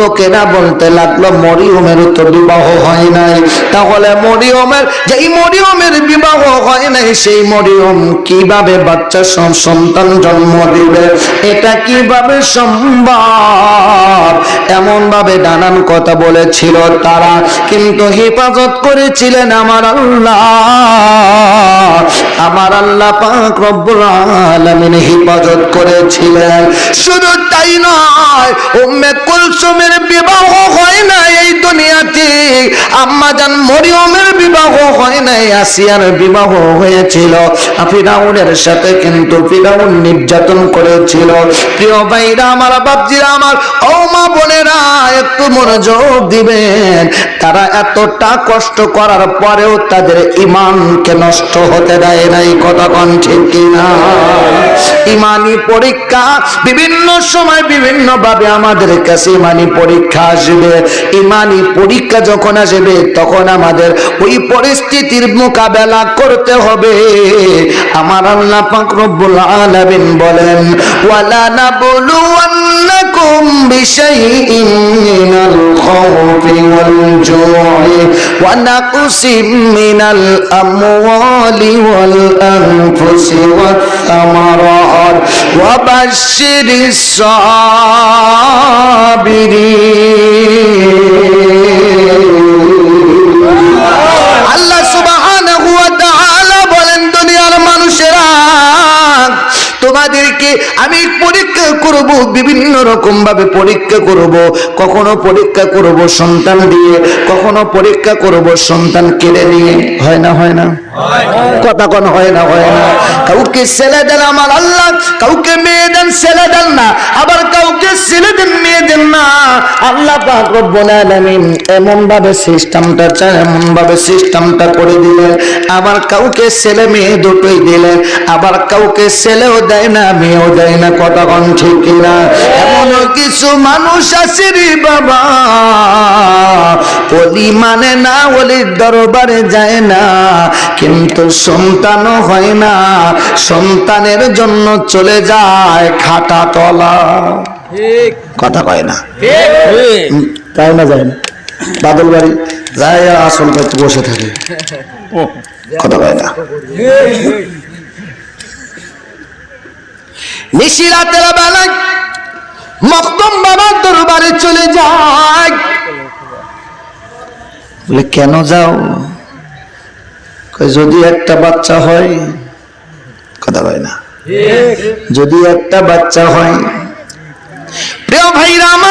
লোকেরা বলতে লাগল, মরিয়মের তো বিবাহ হয় নাই। তাহলে মরিয়মের, যেই মরিয়মের বিবাহ হয় নাই, সেই মরিয়ম কীভাবে বাচ্চা সন্তান জন্ম দিবে? এটা কীভাবে সম্ভব? এমন ভাবে নানান কথা বলেছিল তারা, কিন্তু হেফাজত করেছিলেন আমার আল্লাহ। আল্লাহ পাক রব্বুল আলামিন হেফাজত করেছিলেন। শুধু তাই নয়, উম্মে কুলসুমের বিবাহ হয় না এই দুনিয়াতে। আম্মা জান মরিয়মের বিবাহ হয় নাই, আসিয়ার বিবাহ হয়েছিল। ফিরাউনের সাথে কিন্তু ফিরাউন নির্যাতন করেছিল। প্রিয় ভাইরা, আমার বাপজিরা, আমার ও বোনেরা, একটু মনোযোগ দিবেন। তারা এতটা কষ্ট করার পরেও তাদের ইমানকে নষ্ট হতে দেয় নাই। কথা কন। ঠিক কিনা ইমানি পরীক্ষা বিভিন্ন সময় বিভিন্ন ভাবে আমাদের কাছে ইমানি পরীক্ষা আসবে। ইমানি পরীক্ষা যখন আসবে, তখন আমাদের ওই পরিস্থিতির মোকাবেলা করতে হবে। আমার আল্লাহ বলেন, ওয়ালা নাবলুওয়ান্নাকুম বিশাইইন মিনাল খাউফি ওয়া নাকসিম মিনাল আমওয়ালি ওয়াল আনফুসি ওয়াত তোমাদেরকে আমি পরীক্ষা করব, বিভিন্ন রকম ভাবে পরীক্ষা করব। কখনো পরীক্ষা করব সন্তান দিয়ে, কখনো পরীক্ষা করব সন্তান কেড়ে নিয়ে। হয় না হয় না? কথা কোন, হয় না হয় না? কাউকে ছেলে দেন আমার আল্লাহ, কাউকে মেয়ে দেন ছেলে দেন না। আল্লাহ পাক রব্বুল আলামিন এমন ভাবে সিস্টেমটা চায়, এমন ভাবে সিস্টেমটা করে দিলেন। আবার কাউকে ছেলে মেয়ে দুটোই দিলেন, আবার কাউকে ছেলেও দেয় না, মেয়েও দেয় না, কথা কোন ঠিক কিনা? এমন কিছু মানুষ আছে রে বাবা অলি মানে না, অলির দরবারে যায় না, কিন্তু সন্তানও হয় না, সন্তানের জন্য চলে যায় খাটা তলা। কথা কয় না। তাই না যায় না বাদল বাড়ি যায় আসল করতে বসে থাকে। কথা কয় না। নিশি রাতের বেলায় মক্তম বাবার দরবারে চলে যায়। বলে কেন যাও? যদি একটা বাচ্চা হয় কথা কয় না। যদি একটা বাচ্চা হয় প্রিয় ভাইরা আমার